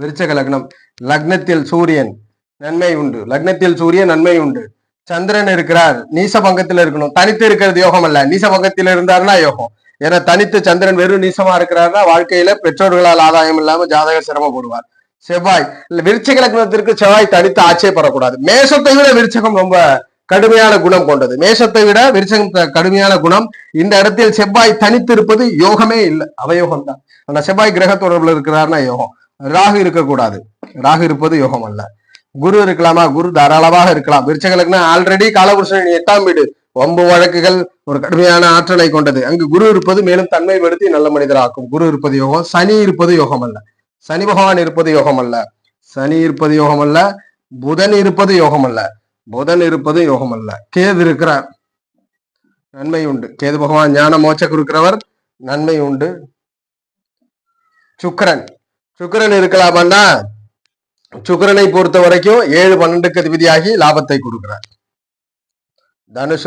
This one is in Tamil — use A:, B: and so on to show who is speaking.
A: விருச்சக லக்னம் லக்னத்தில் சூரியன் நன்மை உண்டு. லக்னத்தில் சூரியன் நன்மை உண்டு. சந்திரன் இருக்கிறார். நீச பங்கத்தில் இருக்கணும். தனித்து இருக்கிறது யோகம் அல்ல நீச பங்கத்தில் இருந்தாருன்னா யோகம். ஏன்னா தனித்து சந்திரன் வெறும் நீசமா இருக்கிறாருன்னா வாழ்க்கையில பெற்றோர்களால் ஆதாயம் இல்லாம ஜாதக சிரமப்படுவார் செவ்வாய். இல்ல விருச்சிக லக்னத்திற்கு செவ்வாய் தனித்து ஆச்சரியப்படக்கூடாது மேஷத்தை விட விருச்சகம் ரொம்ப கடுமையான குணம் கொண்டது. மேஷத்தை விட விருச்சகம் கடுமையான குணம். இந்த இடத்தில் செவ்வாய் தனித்து இருப்பது யோகமே இல்லை. அவயோகம் தான் ஆனா செவ்வாய் கிரக தொடர்புல இருக்கிறாருன்னா யோகம். ராகு இருக்கக்கூடாது. ராகு இருப்பது யோகம் அல்ல குரு இருக்கலாமா? குரு தாராளமாக இருக்கலாம். விருச்சக ஆல்ரெடி காலபுருஷன் எட்டாம் வீடு. ஒன்பது வழக்குகள் ஒரு கடுமையான ஆற்றலை கொண்டது. அங்கு குரு இருப்பது மேலும் தன்மைப்படுத்தி நல்ல மனிதராக்கும். குரு இருப்பது யோகம். சனி இருப்பது யோகம் அல்ல சனி பகவான் இருப்பது யோகம் அல்ல சனி இருப்பது யோகம் அல்ல புதன் இருப்பது யோகம் அல்ல புதன் இருப்பது யோகம் அல்ல கேது இருக்கிறார். நன்மை உண்டு. கேது பகவான் ஞான மோச்ச கொடுக்கிறவர் நன்மை உண்டு. சுக்கரன். சுக்கிரன் இருக்கலாமான்னா சுக்கிரனை பொறுத்த வரைக்கும் ஏழு பன்னெண்டுக்கு அதிபதியாகி லாபத்தை கொடுக்கிறார். தனுஷ்